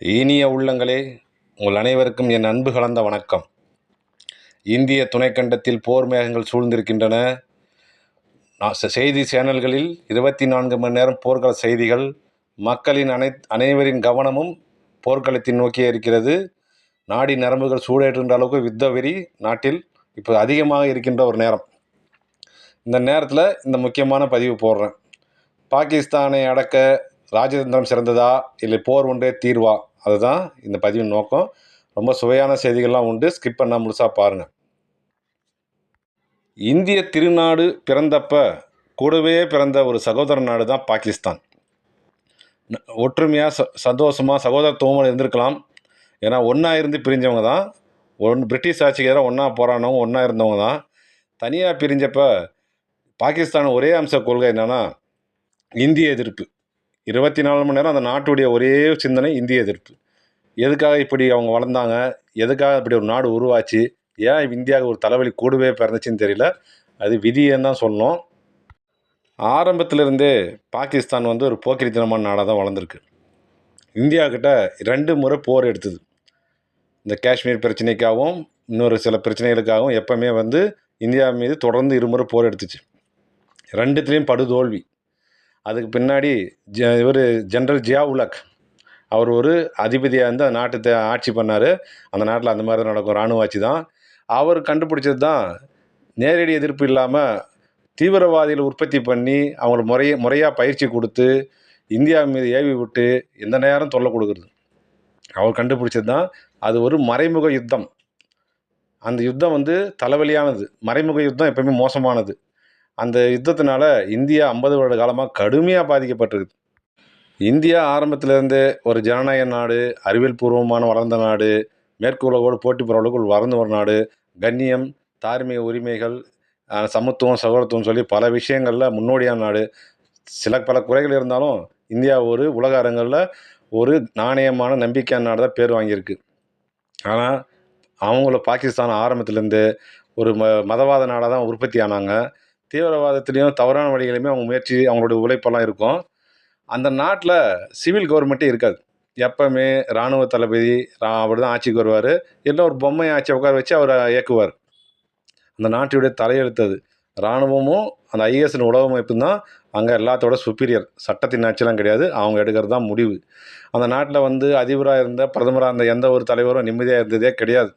இனிய உள்ளங்களே உங்கள் அனைவருக்கும் என் அன்பு கலந்த வணக்கம். இந்திய துணைக்கண்டத்தில் போர் மேகங்கள் சூழ்ந்திருக்கின்றன. நான் செய்தி சேனல்களில் இருபத்தி நான்கு மணி நேரம் போர்க்கள செய்திகள் மக்களின் அனை அனைவரின் கவனமும் போர்க்களத்தை நோக்கியே இருக்கிறது. நாடி நரம்புகள் சூடேற்றுகின்ற அளவுக்கு யுத்த வெறி நாட்டில் இப்போ அதிகமாக இருக்கின்ற ஒரு நேரம். இந்த நேரத்தில் இந்த முக்கியமான பதிவு போடுறேன். பாகிஸ்தானை அடக்க ராஜதந்திரம் சிறந்ததா? இல்லை போர் ஒன்றே தீர்வா? அதுதான் இந்த பதிவின் நோக்கம். ரொம்ப சுவையான செய்திகள்லாம் உண்டு. ஸ்கிப் பண்ணால் முழுசாக பாருங்கள் இந்திய திருநாடு பிறந்தப்ப கூடவே பிறந்த ஒரு சகோதர நாடு தான் பாகிஸ்தான். ஒற்றுமையாக ச சந்தோஷமாக சகோதரத்துவமாக இருந்திருக்கலாம். ஏன்னா ஒன்றா இருந்து பிரிஞ்சவங்க தான். ஒன் பிரிட்டிஷ் ஆட்சிக்கு எதிராக ஒன்றா போராடினவங்க ஒன்றா இருந்தவங்க தான். தனியாக பிரிஞ்சப்போ பாகிஸ்தான் ஒரே அம்ச கொள்கை என்னென்னா இந்திய எதிர்ப்பு. இருபத்தி நாலு மணி நேரம் அந்த நாட்டுடைய ஒரே சிந்தனை இந்திய எதிர்ப்பு. எதுக்காக இப்படி அவங்க வளர்ந்தாங்க? எதுக்காக இப்படி ஒரு நாடு உருவாச்சு? ஏன் இந்தியாவுக்கு ஒரு தலைவலி கூடவே பிறந்துச்சுன்னு தெரியல. அது விதியன்னு தான் சொல்லணும். ஆரம்பத்திலிருந்தே பாகிஸ்தான் வந்து ஒரு போக்கிரித்தனமான நாடாக தான் வளர்ந்துருக்கு. இந்தியா கிட்ட ரெண்டு முறை போர் எடுத்தது. இந்த காஷ்மீர் பிரச்சனைக்காகவும் இன்னொரு சில பிரச்சனைகளுக்காகவும் எப்போவுமே வந்து இந்தியா மீது தொடர்ந்து இருமுறை போர் எடுத்துச்சு. ரெண்டுத்துலேயும் படுதோல்வி. அதுக்கு பின்னாடி ஜ இவர் ஜென்ரல் ஜியா உலக். அவர் ஒரு அதிபதியாக இருந்து அந்த நாட்டை ஆட்சி பண்ணார். அந்த நாட்டில் அந்த மாதிரி தான் நடக்கும். இராணுவ ஆட்சி தான். அவர் கண்டுபிடிச்சது தான் நேரடி எதிர்ப்பு இல்லாமல் தீவிரவாதிகளை உற்பத்தி பண்ணி அவங்களுக்கு முறைய முறையாக பயிற்சி கொடுத்து இந்தியா மீது ஏவி விட்டு எந்த நேரம் தொல்லை கொடுக்குறது. அவர் கண்டுபிடிச்சது தான் அது ஒரு மறைமுக யுத்தம். அந்த யுத்தம் வந்து தலைவலியானது. மறைமுக யுத்தம் எப்பவுமே மோசமானது. அந்த யுத்தத்தினால இந்தியா ஐம்பது வருட காலமாக கடுமையாக பாதிக்கப்பட்டிருக்குது. இந்தியா ஆரம்பத்திலேருந்தே ஒரு ஜனநாயக நாடு அறிவியல் பூர்வமான வளர்ந்த நாடு மேற்கு உலகோடு போட்டி போகிற அளவுக்கு வளர்ந்து ஒரு நாடு கண்ணியம் தார்மீக உரிமைகள் சமத்துவம் சகோதரத்துவம் சொல்லி பல விஷயங்களில் முன்னோடியான நாடு. சில பல குறைகள் இருந்தாலும் இந்தியா ஒரு உலக அரங்கில் ஒரு நாணயமான நம்பிக்கையான நாடு தான் பேர் வாங்கியிருக்கு. ஆனால் அவங்கள பாகிஸ்தான் ஆரம்பத்துலேருந்து ஒரு ம மதவாத நாடாக தான் உற்பத்தி ஆனாங்க. தீவிரவாதத்துலேயும் தவறான வழிகளையுமே அவங்க முயற்சி அவங்களுடைய உழைப்பெல்லாம் இருக்கும். அந்த நாட்டில் சிவில் கவர்மெண்ட்டே இருக்காது. எப்பவுமே இராணுவ தளபதி அவர் தான் ஆட்சிக்கு வருவார். இல்லை ஒரு பொம்மை ஆட்சி உட்கார வச்சு அவரை இயக்குவார். அந்த நாட்டுடைய தலையெழுத்தது இராணுவமும் அந்த ஐஎஸ்என் உளவமைப்பும் தான் அங்கே எல்லாத்தோட சுப்பீரியர் சட்டத்தின் ஆட்சியெலாம் கிடையாது. அவங்க எடுக்கிறது தான் முடிவு. அந்த நாட்டில் வந்து அதிபராக இருந்த பிரதமராக இருந்த எந்த ஒரு தலைவரும் நிம்மதியாக இருந்ததே கிடையாது.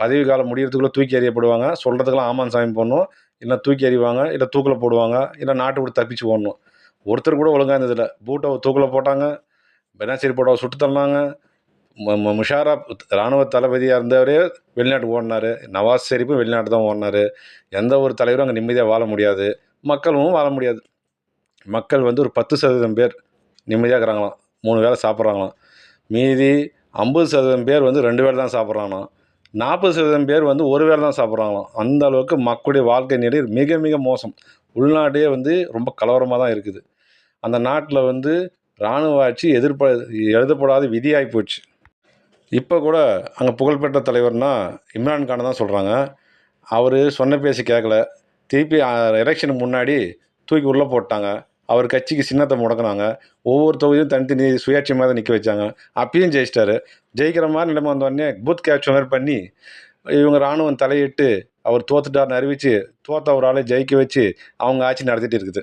பதவி காலம் முடியறதுக்குள்ளே தூக்கி எறியப்படுவாங்க. சொல்கிறதுக்கெல்லாம் ஆமான் சாமி பண்ணும் இல்லை தூக்கி எறிவாங்க இல்லை தூக்கில் போடுவாங்க இல்லை நாட்டை விட்டு தப்பிச்சு ஓடணும். ஒருத்தர் கூட ஒழுங்காக இருந்ததில்ல பூட்டை தூக்கில் போட்டாங்க பெனாசிர் போட்டோவை சுட்டு தள்ளினாங்க. முஷாரா இராணுவ தளபதியாக இருந்தவரே வெளிநாட்டுக்கு ஓடினார். நவாஸ் ஷெரீஃபும் வெளிநாட்டு தான் ஓடினார். எந்த ஒரு தலைவரும் அங்கே நிம்மதியாக வாழ முடியாது. மக்களும் வாழ முடியாது. மக்கள் வந்து ஒரு பத்து சதவீதம் பேர் நிம்மதியாக இருக்கிறாங்களாம். மூணு வேளை சாப்பிட்றாங்களாம். மீதி ஐம்பது சதவீதம் பேர் வந்து ரெண்டு வேளை தான் சாப்பிட்றாங்களாம். நாற்பது சதவீதம் பேர் வந்து ஒரு வேளை தான் சாப்பிட்றாங்களாம். அந்த அளவுக்கு மக்களுடைய வாழ்க்கை நிலை மிக மிக மோசம். உள்நாடே வந்து ரொம்ப கலவரமாக தான் இருக்குது. அந்த நாட்டில் வந்து இராணுவ ஆட்சி எதிர்ப்ப எழுதப்படாத விதியாகி போச்சு. இப்போ கூட அங்கே புகழ்பெற்ற தலைவர்னா இம்ரான் கானை தான் சொல்கிறாங்க அவர் சொன்ன பேசி கேட்கல திருப்பி எலெக்ஷனுக்கு முன்னாடி தூக்கி உள்ளே போட்டாங்க. அவர் கட்சிக்கு சின்னத்தை முடக்கினாங்க. ஒவ்வொரு தொகுதியும் தனித்தனி சுயாட்சியமாக தான் நிற்க வச்சாங்க. அப்பயும் ஜெயிச்சிட்டாரு. ஜெயிக்கிற மாதிரி நிலைமை வந்தோடனே பூத் கேப்சர் மாதிரி பண்ணி இவங்க இராணுவம் தலையிட்டு அவர் தோத்துட்டார்னு அறிவித்து தோத்த ஒரு ஆளை ஜெயிக்க வச்சு அவங்க ஆட்சி நடத்திட்டு இருக்குது.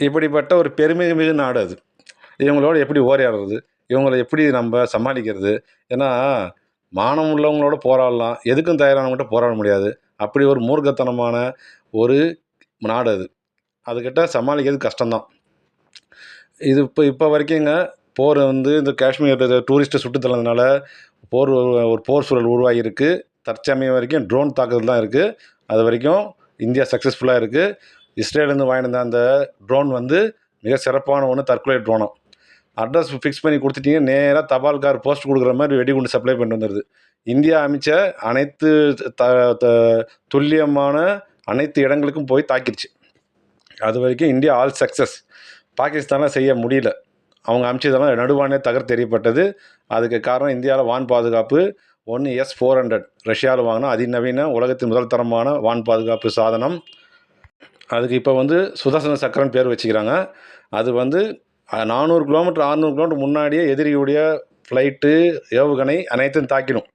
இப்படிப்பட்ட ஒரு பெருமை மிகு நாடு அது. இவங்களோட எப்படி ஓரையாடுறது? இவங்களை எப்படி நம்ம சமாளிக்கிறது? ஏன்னா மானம் உள்ளவங்களோட போராடலாம். எதுக்கும் தயாரானவங்கள்ட்ட போராட முடியாது. அப்படி ஒரு மூர்க்கத்தனமான ஒரு நாடு அது. அதுக்கிட்ட சமாளிக்கிறது கஷ்டம்தான். இது இப்போ இப்போ வரைக்குங்க போர் வந்து இந்த காஷ்மீர் டூரிஸ்ட்டை சுட்டு தள்ளதுனால போர் ஒரு- போர் சூழல் உருவாகியிருக்கு. தற்சமயம் வரைக்கும் ட்ரோன் தாக்குதல் தான் இருக்குது அது வரைக்கும் இந்தியா சக்ஸஸ்ஃபுல்லாக இருக்குது இஸ்ரேலேருந்து வாங்கியிருந்த அந்த ட்ரோன் வந்து மிக சிறப்பான ஒன்று தற்கொலை ட்ரோனும் அட்ரஸ் ஃபிக்ஸ் பண்ணி கொடுத்துட்டீங்க நேராக தபால்கார் போஸ்ட் கொடுக்குற மாதிரி வெடிகுண்டு சப்ளை பண்ணிட்டு வந்துடுது இந்தியா அமைச்ச அனைத்து த த- துல்லியமான அனைத்து இடங்களுக்கும் போய் தாக்கிடுச்சு. அது வரைக்கும் இந்தியா ஆல் சக்ஸஸ் பாகிஸ்தானில் செய்ய முடியல. அவங்க அமைச்சதெல்லாம் நடுவானே தகர்த்தெறியப்பட்டது அதுக்கு காரணம் இந்தியாவில் வான் பாதுகாப்பு. ஒன்று எஸ் ஃபோர் ஹண்ட்ரட் ரஷ்யாவில் வாங்கினா அதிநவீன உலகத்தின் முதல் தரமான வான் பாதுகாப்பு சாதனம். அதுக்கு இப்போ வந்து சுதர்சன சக்கரன் பேர் வச்சுக்கிறாங்க. அது வந்து நானூறு கிலோமீட்டர் அறநூறு கிலோமீட்டர் முன்னாடியே எதிரியுடைய ஃப்ளைட்டு ஏவுகணை அனைத்தும் தாக்கிடும்.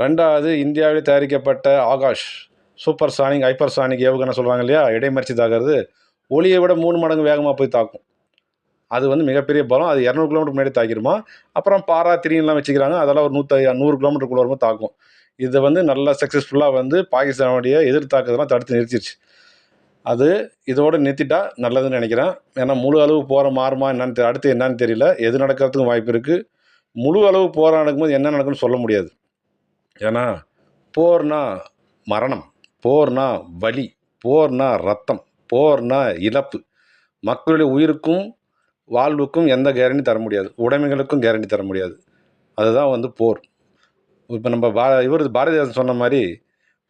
ரெண்டாவது இந்தியாவில் தயாரிக்கப்பட்ட Akash super sonic hyper sonic ஏவுகணை சொல்கிறாங்க இல்லையா? இடைமறிச்சு தாக்குறது. ஒளியை விட மூணு மடங்கு வேகமாக போய் தாக்கும். அது வந்து மிகப்பெரிய பலம். அது இரநூறு கிலோமீட்டர் முன்னாடி தாக்கிடுமா. அப்புறம் பாரா திரியெல்லாம் வச்சுக்கிறாங்க. அதெல்லாம் ஒரு நூற்றி நூறு கிலோமீட்டருக்குள்ள வரும்போது தாக்கும். இதை வந்து நல்லா சக்ஸஸ்ஃபுல்லாக வந்து பாகிஸ்தானுடைய எதிர் தாக்குதலாம் தடுத்து நிறுத்திடுச்சு அது இதோடு நிறுத்திட்டா நல்லதுன்னு நினைக்கிறேன். ஏன்னா முழு அளவு போகிற மாறுமா என்னன்னு தெ- அடுத்து என்னன்னு தெரியல. எது நடக்கிறதுக்கும் வாய்ப்பு இருக்குது முழு அளவு போர் நடக்கும்போது என்ன நடக்கும்னு சொல்ல முடியாது. ஏன்னா போர்னா மரணம் போர்னா வலி போர்னா ரத்தம் போர்னா இழப்பு. மக்களுடைய உயிருக்கும் வாழ்வுக்கும் எந்த கேரண்டி தர முடியாது. உடைமைகளுக்கும் கேரண்டி தர முடியாது. அதுதான் வந்து போர். இப்போ நம்ம பா இவர் பாரதிதாசன் சொன்ன மாதிரி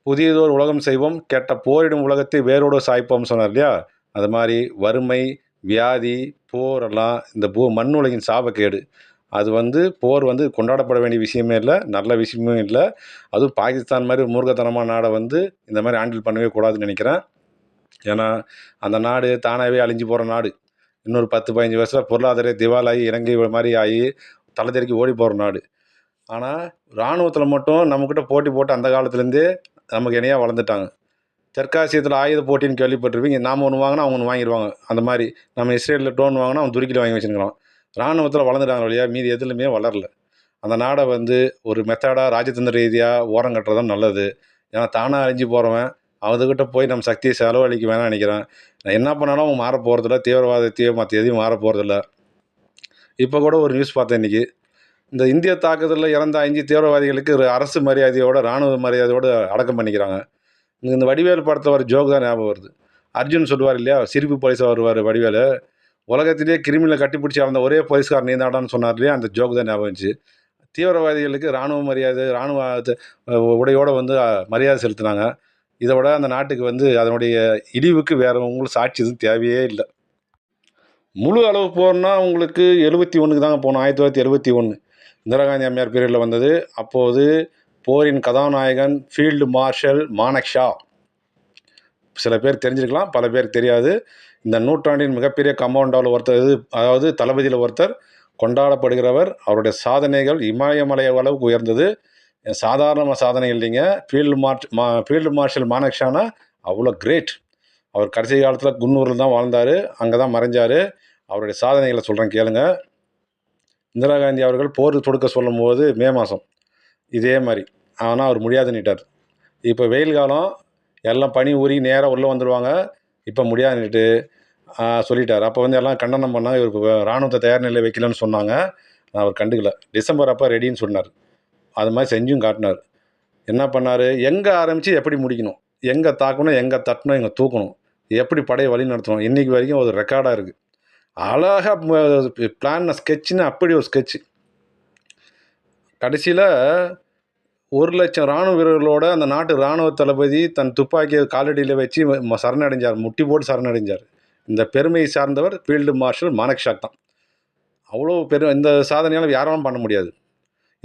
புதியதோர் உலகம் செய்வோம் கெட்ட போரிடும் உலகத்தை வேரோடு சாய்ப்போம்னு சொன்னார் இல்லையா? அது மாதிரி வறுமை வியாதி போரெல்லாம் இந்த பூ மண் உலகின் சாபக்கேடு. அது வந்து போர் வந்து கொண்டாடப்பட வேண்டிய விஷயமே இல்லை நல்ல விஷயமும் இல்லை. அதுவும் பாகிஸ்தான் மாதிரி மூர்க்கத்தனமான நாடை வந்து இந்த மாதிரி ஹேண்டில் பண்ணவே கூடாதுன்னு நினைக்கிறேன். ஏன்னா அந்த நாடு தானாகவே அழிஞ்சு போகிற நாடு. இன்னொரு பத்து பதினஞ்சு வருஷத்தில் பொருளாதார திவாலாகி இலங்கை மாதிரி ஆகி தலை தெறிக்கி ஓடி போகிற நாடு. ஆனால் இராணுவத்தில் மட்டும் நம்மக்கிட்ட போட்டி போட்டு அந்த காலத்துலேருந்தே நமக்கு இணையாக வளர்ந்துட்டாங்க. தெற்காசியத்தில் ஆயுத போட்டின்னு கேள்விப்பட்டிருப்பீங்க. நாம் ஒன்று வாங்கினா அவங்க ஒன்று வாங்கிடுவாங்க அந்த மாதிரி நம்ம இஸ்ரேலில் டோன் வாங்கினா அவன் துருக்கியில் வாங்கி வச்சுருக்கலாம் இராணுவத்தில் வளர்ந்துட்டாங்க இல்லையா? மீதி எதுலையுமே வளரல. அந்த நாடை வந்து ஒரு மெத்தடாக ராஜதந்திர ரீதியாக ஓரம் கட்டுறது தான் நல்லது. ஏன்னா தானாக அழிஞ்சு போகிறவன் அவங்கக்கிட்ட போய் நம்ம சக்தியை செலவழிக்க வேணாம்னு நினைக்கிறேன். நான் என்ன பண்ணாலும் அவங்க மாற போகிறதில்ல தீவிரவாதத்தையோ மற்ற எதையும் மாற போகிறதில்ல இப்போ கூட ஒரு நியூஸ் பார்த்தேன் இன்றைக்கி இந்த இந்திய தாக்குதலில் இறந்த அஞ்சு தீவிரவாதிகளுக்கு ஒரு அரசு மரியாதையோட இராணுவ மரியாதையோட அடக்கம் பண்ணிக்கிறாங்க. இந்த வடிவேல் படத்தில் வர ஜோக் தான் ஞாபகம் வருது. அர்ஜுன் சொல்லுவார் இல்லையா? சிரிப்பு போலீஸாக வருவார் வடிவேல். உலகத்திலேயே கிரிமினலை கட்டிப்பிடிச்சி அந்த ஒரே போலீஸ்கார் நீந்தாடான்னு சொன்னார் இல்லையா? அந்த ஜோக் தான் ஞாபகம் இருந்துச்சு தீவிரவாதிகளுக்கு இராணுவ மரியாதை இராணுவ உடையோடு வந்து மரியாதை செலுத்தினாங்க. இதை விட அந்த நாட்டுக்கு வந்து அதனுடைய இழிவுக்கு வேறு உங்களுக்கு சாட்சி எதுவும் தேவையே இல்லை. முழு அளவு போர்னா உங்களுக்கு எழுபத்தி ஒன்றுக்கு தாங்க போகணும் ஆயிரத்தி தொள்ளாயிரத்தி எழுபத்தி ஒன்று இந்திரா காந்தி அம்மையார் பீரியடில் வந்தது. அப்போது போரின் கதாநாயகன் ஃபீல்டு மார்ஷல் மானக்ஷா சில பேர் தெரிஞ்சிருக்கலாம் பல பேர் தெரியாது. இந்த நூற்றாண்டின் மிகப்பெரிய கம்பவுண்டாவில் ஒருத்தர் இது அதாவது தளபதியில் ஒருத்தர் கொண்டாடப்படுகிறவர். அவருடைய சாதனைகள் இமயமலை அளவுக்கு உயர்ந்தது. சாதாரண சாதனை இல்லைங்க. ஃபீல்டு மார்ச் மா ஃபீல்டு மார்ஷல் மானக்ஷானா அவ்வளோ கிரேட் அவர் கடைசி காலத்தில் குன்னூரில் தான் வாழ்ந்தார். அங்கே தான் மறைஞ்சார். அவருடைய சாதனைகளை சொல்கிறேன் கேளுங்க. இந்திரா காந்தி அவர்கள் போர் தொடுக்க சொல்லும்போது மே மாதம் இதே மாதிரி. ஆனால் அவர் முடியாதுன்னுட்டார் இப்போ வெயில் காலம் எல்லாம் பனி ஊறி நேராக உள்ளே வந்துடுவாங்க இப்போ முடியாதுன்னுட்டு சொல்லிட்டார். அப்போ வந்து எல்லாம் கண்டனம் பண்ணால் இவருக்கு இராணுவத்தை தயார் நிலை வைக்கலன்னு சொன்னாங்க. நான் அவர் கண்டுக்கல. டிசம்பர் அப்போ ரெடின்னு சொன்னார். அது மாதிரி செஞ்சும் காட்டினார். என்ன பண்ணார்? எங்கே ஆரம்பித்து எப்படி முடிக்கணும்? எங்கே தாக்கணும்? எங்கே தட்டணும்? எங்கே தூக்கணும்? எப்படி படையை வழி நடத்தணும்? இன்றைக்கி வரைக்கும் ஒரு ரெக்கார்டாக இருக்குது அழகாக பிளான் ஸ்கெட்சுன்னு அப்படி ஒரு ஸ்கெட்சு கடைசியில் ஒரு லட்சம் இராணுவ வீரர்களோட அந்த நாட்டு இராணுவ தளபதி தன் துப்பாக்கியை காலடியில் வச்சு சரணடைஞ்சார். முட்டி போட்டு சரணடைஞ்சார். இந்த பெருமையை சார்ந்தவர் ஃபீல்டு மார்ஷல் மானக்ஷாக் தான். அவ்வளோ பெரும் இந்த சாதனையால் யாராலும் பண்ண முடியாது.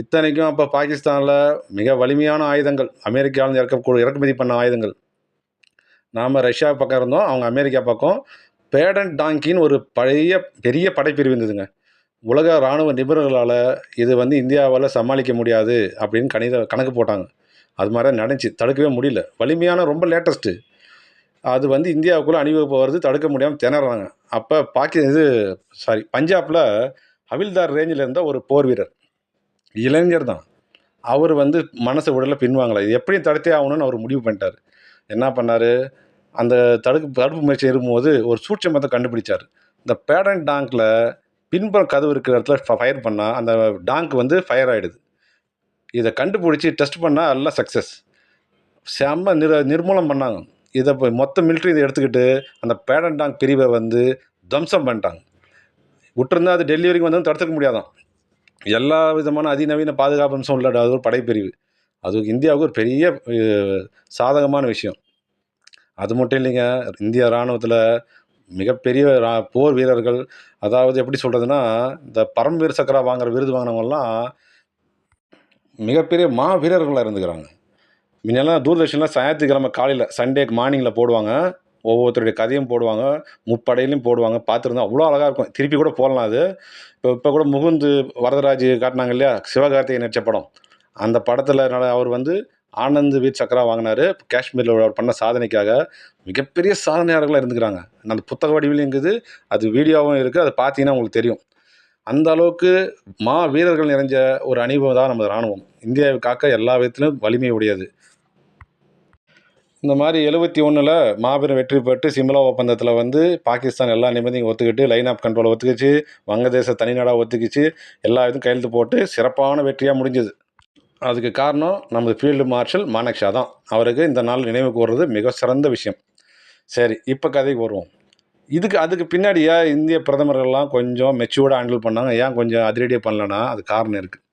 இத்தனைக்கும் அப்போ பாகிஸ்தானில் மிக வலிமையான ஆயுதங்கள் அமெரிக்காவில் இறக்கக்கூடிய இறக்குமதி பண்ண ஆயுதங்கள். நாம் ரஷ்யா பக்கம் இருந்தோம் அவங்க அமெரிக்கா பக்கம். பேடன் டாங்கின்னு ஒரு பழைய பெரிய படைப்பிரிவு இருந்ததுங்க. உலக இராணுவ நிபுணர்களால் இது வந்து இந்தியாவால் சமாளிக்க முடியாது அப்படின்னு கணித கணக்கு போட்டாங்க. அது மாதிரி நினச்சி நடந்துச்சு. தடுக்கவே முடியல. வலிமையான ரொம்ப லேட்டஸ்ட்டு அது வந்து இந்தியாவுக்குள்ளே அணிவகுப்பு வருது தடுக்க முடியாமல் திணறாங்க. அப்போ பாக்கி இது சாரி பஞ்சாபில் ஹவில்தார் ரேஞ்சில் இருந்த ஒரு போர் வீரர் இளைஞர் தான். அவர் வந்து மனசை விடல பின்வாங்கலை. இது எப்படியும் தடுத்தே ஆகணும்னு அவர் முடிவு பண்ணிட்டார். என்ன பண்ணார்? அந்த தடுப்பு தடுப்பு முயற்சி இருக்கும்போது ஒரு சூட்சமத்தை கண்டுபிடிச்சார். இந்த பேடன் டாங்கில் பின்புறம் கதவு இருக்கிற இடத்துல ஃபயர் பண்ணால் அந்த டாங்க் வந்து ஃபயர் ஆகிடுது இதை கண்டுபிடிச்சி டெஸ்ட் பண்ணால் எல்லாம் சக்ஸஸ் செம்ம நிர நிர்மூலம் பண்ணாங்க. இதை இப்போ மொத்த மிலிட்ரி இதை எடுத்துக்கிட்டு அந்த பேடன் டாங்க் பிரிவை வந்து துவம்சம் பண்ணிட்டாங்க. விட்டுருந்தா அது டெல்லி வரைக்கும் வந்து தடுத்துக்க முடியாதான். எல்லா விதமான அதிநவீன பாதுகாப்பு அம்சம் உள்ள அது ஒரு படைப்பிரிவு. அது இந்தியாவுக்கு ஒரு பெரிய சாதகமான விஷயம். அது மட்டும் இல்லைங்க இந்திய இராணுவத்தில் மிகப்பெரிய ரா போர் வீரர்கள் அதாவது எப்படி சொல்கிறதுனா இந்த பரம்வீர் சக்கரா வாங்குற விருது வாங்கினவங்கலாம் மிகப்பெரிய மா வீரர்களாக இருந்துக்கிறாங்க. முன்னெல்லாம் தூர்தர்ஷனில் ஞாயிற்றுக்கிழமை காலையில் சண்டே மார்னிங்கில் போடுவாங்க. ஒவ்வொருத்தருடைய கதையும் போடுவாங்க முப்படையிலையும் போடுவாங்க. பார்த்துருந்தா அவ்வளோ அழகாக இருக்கும். திருப்பி கூட போடலாம் அது. இப்போ இப்போ கூட முகுந்து வரதராஜ் காட்டினாங்க இல்லையா? சிவகார்த்திகை நடித்த படம். அந்த படத்தில் அவர் வந்து ஆனந்த் வீர் சக்கரா வாங்கினாரு. காஷ்மீரில் அவர் பண்ண சாதனைக்காக மிகப்பெரிய சாதனையாளர்களாக இருந்துக்கிறாங்க. அந்த புத்தக வடிவிலும் இருக்குது அது வீடியோவும் இருக்குது அதை பார்த்தீங்கன்னா உங்களுக்கு தெரியும். அந்த அளவுக்கு மா வீரர்கள் நிறைஞ்ச ஒரு அணிவு தான் நமது இராணுவம். இந்தியாவை காக்க எல்லா விதத்திலும் வலிமை உடையது. இந்த மாதிரி எழுபத்தி ஒன்றில் மாபெரும் வெற்றி பெற்று சிம்லா ஒப்பந்தத்தில் வந்து பாகிஸ்தான் எல்லா நிபந்தனையும் ஒத்துக்கிட்டு லைன் ஆஃப் கண்ட்ரோலை ஒத்துக்கிச்சு வங்கதேச தனிநாடாக ஒத்துக்கிச்சு எல்லா இதுவும் கையெழுத்து போட்டு சிறப்பான வெற்றியாக முடிஞ்சது. அதுக்கு காரணம் நமது ஃபீல்டு மார்ஷல் மானக்ஷா தான். அவருக்கு இந்த நாள் நினைவு கூறுறது மிக சிறந்த விஷயம். சரி இப்போ கதைக்கு வருவோம். இதுக்கு அதுக்கு பின்னாடி ஏன் இந்திய பிரதமர்கள்லாம் கொஞ்சம் மெச்சூர்டாக ஹேண்டில் பண்ணாங்க? ஏன் கொஞ்சம் அதிரடியாக பண்ணலன்னா? அது காரணம் இருக்குது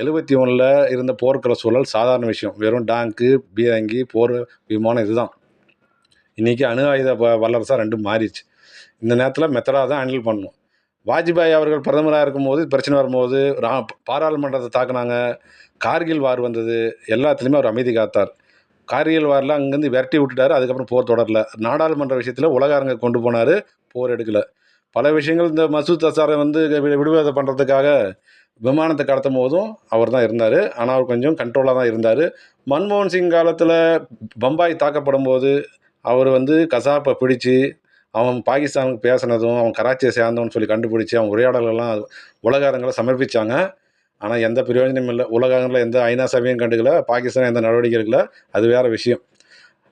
எழுபத்தி ஒன்றில் இருந்த போர்க்கள சூழல் சாதாரண விஷயம். வெறும் டாங்கு பீரங்கி போர் விமானம் இதுதான். இன்றைக்கி அணு ஆயுத வல்லரசாக ரெண்டும் மாறிடுச்சு. இந்த நேரத்தில் மெத்தடாக தான் ஹேண்டில் பண்ணணும். வாஜ்பாய் அவர்கள் பிரதமராக இருக்கும்போது பிரச்சனை வரும்போது ரா பாராளுமன்றத்தை தாக்குனாங்க. கார்கில் வார் வந்தது. எல்லாத்துலேயுமே அவர் அமைதி காத்தார். கார்கில் வாரில் அங்கேருந்து விரட்டி விட்டுட்டாரு. அதுக்கப்புறம் போர் தொடரல. நாடாளுமன்ற விஷயத்தில் உலக அரங்க கொண்டு போனார். போர் எடுக்கலை. பல விஷயங்கள் இந்த மசூத் அசாரை வந்து வி- பண்ணுறதுக்காக விமானத்தை கடத்தும் போதும் அவர் தான் இருந்தார். ஆனால் அவர் கொஞ்சம் கண்ட்ரோலாக தான் இருந்தார். மன்மோகன் சிங் காலத்தில் பம்பாய் தாக்கப்படும் போது அவர் வந்து கசாப்பை பிடிச்சி அவன் பாகிஸ்தானுக்கு பேசினதும் அவன் கராச்சியை சேர்ந்தவன் சொல்லி கண்டுபிடிச்சி அவன் உரையாடல்கள்லாம் உலக அரங்கில் சமர்ப்பிச்சாங்க. ஆனால் எந்த பிரயோஜனமும் இல்லை. உலகங்களில் எந்த ஐநா சபையும் கண்டுக்கல பாகிஸ்தான் எந்த நடவடிக்கை எடுக்கல அது வேறு விஷயம்.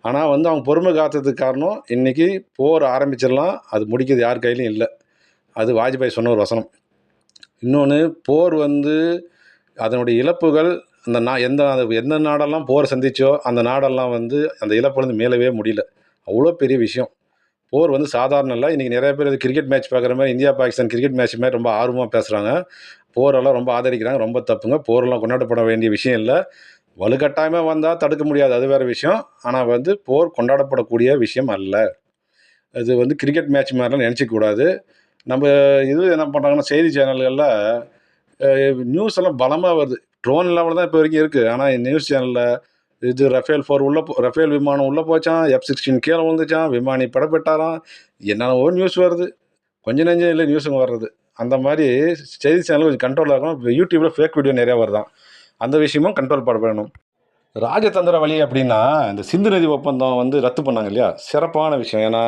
ஆனால் வந்து அவங்க பொறுமை காத்ததுக்கு காரணம் இன்றைக்கி போர் ஆரம்பிச்சிடலாம் அது முடிக்கிறது யார் கையிலையும் இல்லை. அது வாஜ்பாய் சொன்ன ஒரு வசனம். இன்னொன்று போர் வந்து அதனுடைய இழப்புகள் அந்த நா எந்த அது எந்த நாடெல்லாம் போர் சந்திச்சோ அந்த நாடெல்லாம் வந்து அந்த இழப்புலேருந்து மேலவே முடியல. அவ்வளோ பெரிய விஷயம். போர் வந்து சாதாரண இல்லை. இன்றைக்கி நிறைய பேர் கிரிக்கெட் மேட்ச் பார்க்குற மாதிரி இந்தியா பாகிஸ்தான் கிரிக்கெட் மேட்ச் மாதிரி ரொம்ப ஆர்வமாக பேசுகிறாங்க போரெல்லாம் ரொம்ப ஆதரிக்கிறாங்க. ரொம்ப தப்புங்க. போரெல்லாம் கொண்டாடப்பட வேண்டிய விஷயம் இல்லை. வலுக்கட்டாயமாக வந்தால் தடுக்க முடியாது. அது வேறு விஷயம். ஆனால் வந்து போர் கொண்டாடப்படக்கூடிய விஷயம் அல்ல. அது வந்து கிரிக்கெட் மேட்ச் மாதிரிலாம் நினச்சிக்கூடாது நம்ம இது என்ன பண்ணுறாங்கன்னா செய்தி சேனல்களில் நியூஸ் எல்லாம் பலமாக வருது. ட்ரோன் லெவலில் தான் இப்போ வரைக்கும் இருக்குது ஆனால் நியூஸ் சேனலில் இது ரஃபேல் ஃபோர் உள்ளே போ ரஃபேல் விமானம் உள்ளே போச்சான் எஃப் சிக்ஸ்டீன் கீழே விழுந்துச்சான் விமானி படப்பட்டாராம். என்னென்னவோ நியூஸ் வருது. கொஞ்சம் நெஞ்சம் இல்லை நியூஸுங்க வர்றது. அந்த மாதிரி செய்தி சேனல் கொஞ்சம் கண்ட்ரோலாக இருக்கணும். இப்போ யூடியூப்பில் ஃபேக் வீடியோ நிறையா வருதான் அந்த விஷயமும் கண்ட்ரோல் பண்ண வேணும். ராஜதந்திர வழி அப்படின்னா இந்த சிந்து நதி ஒப்பந்தம் வந்து ரத்து பண்ணாங்க இல்லையா? சிறப்பான விஷயம். ஏன்னா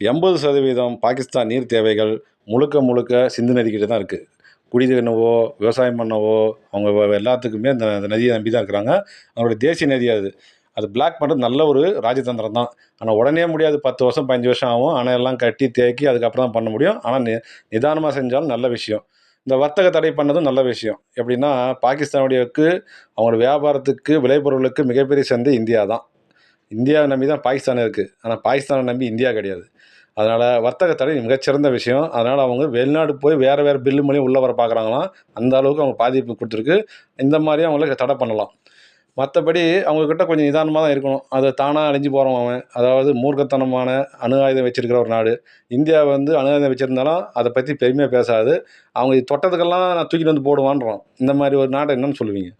எண்பது சதவீதம் பாகிஸ்தான் நீர் தேவைகள் முழுக்க முழுக்க சிந்து நதிக்கிட்ட தான் இருக்குது குடிநீர்னவோ விவசாயம் பண்ணவோ அவங்க எல்லாத்துக்குமே இந்த இந்த நதியை நம்பி தான் இருக்கிறாங்க. அவங்களுடைய தேசிய நதி அது. அது பிளாக் பண்ணுறது நல்ல ஒரு ராஜதந்திரம் தான். ஆனால் உடனே முடியாது பத்து வருஷம் பதினஞ்சு வருஷம் ஆகும். ஆனால் எல்லாம் கட்டி தேக்கி அதுக்கப்புறம் தான் பண்ண முடியும். ஆனால் நி நிதானமாக செஞ்சாலும் நல்ல விஷயம். இந்த வர்த்தக தடை பண்ணதும் நல்ல விஷயம். எப்படின்னா பாகிஸ்தானுடையக்கு அவங்களோட வியாபாரத்துக்கு விளைபொருளுக்கு மிகப்பெரிய சந்தை இந்தியா தான். இந்தியாவை நம்பி தான் பாகிஸ்தான் இருக்குது ஆனால் பாகிஸ்தானை நம்பி இந்தியா கிடையாது. அதனால் வர்த்தக தடை மிகச்சிறந்த விஷயம். அதனால் அவங்க வெளிநாடு போய் வேறு வேறு பில்லு மூலியம் உள்ளே வர பார்க்குறாங்களாம் அந்த அளவுக்கு அவங்க பாதிப்பு கொடுத்துருக்கு. இந்த மாதிரி அவங்களுக்கு தடை பண்ணலாம். மற்றபடி அவங்கக்கிட்ட கொஞ்சம் நிதானமாக தான் இருக்கணும். அது தானாக அழிஞ்சு போகிறோம் அவன். அதாவது மூர்க்கத்தனமான அணு ஆயுதம் வச்சிருக்கிற ஒரு நாடு. இந்தியா வந்து அணு ஆயுதம் வச்சுருந்தாலும் அதை பற்றி பெருமையாக பேசாது. அவங்க தொட்டத்துக்கெல்லாம் தொட்டதுக்கெல்லாம் நான் தூக்கிட்டு வந்து போடுவான்றோம் இந்த மாதிரி ஒரு நாட்டை என்னன்னு சொல்லுவீங்க?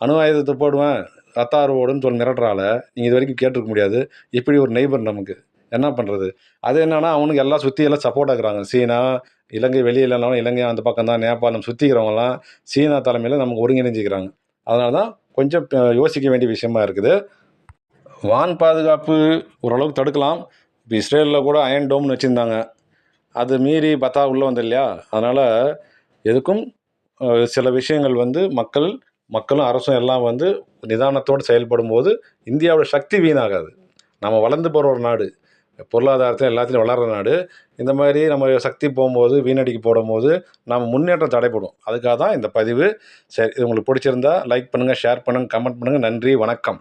அணு ஆயுதத்தை போடுவேன். ரத்தாறு ஓடுன்னு சொல்லி மிரட்டுறால நீங்கள் இது வரைக்கும் கேட்டிருக்க முடியாது. இப்படி ஒரு நெய்பர் நமக்கு என்ன பண்ணுறது அது என்னென்னா அவனுக்கு எல்லாம் சுற்றி எல்லாம் சப்போர்ட் ஆகுறாங்க சீனா இலங்கை வெளியில் இல்லைனாலும் இலங்கை அந்த பக்கம் தான் நேபாளம் சுற்றிக்கிறவங்கலாம் சீனா தலைமையில் நமக்கு ஒருங்கிணைஞ்சிக்கிறாங்க. அதனால தான் கொஞ்சம் யோசிக்க வேண்டிய விஷயமா இருக்குது. வான் பாதுகாப்பு ஓரளவுக்கு தடுக்கலாம். இப்போ இஸ்ரேலில் கூட அயன் டோம்னு வச்சுருந்தாங்க. அது மீறி பார்த்தா உள்ளே வந்து இல்லையா அதனால் எதுக்கும் சில விஷயங்கள் வந்து மக்கள் மக்களும் அரசும் எல்லாம் வந்து நிதானத்தோடு செயல்படும் போது இந்தியாவோட சக்தி வீணாகாது. நம்ம வளர்ந்து போகிற ஒரு நாடு பொருளாதாரத்தில் எல்லாத்துலையும் வளர்கிற நாடு இந்த மாதிரி நம்ம சக்தி போகும்போது வீணடிக்கு போடும்போது நம்ம முன்னேற்றம் தடைப்படும் அதுக்காக தான் இந்த பதிவு. சரி இது உங்களுக்கு பிடிச்சிருந்தா லைக் பண்ணுங்கள் ஷேர் பண்ணுங்கள் கமெண்ட் பண்ணுங்கள் நன்றி வணக்கம்.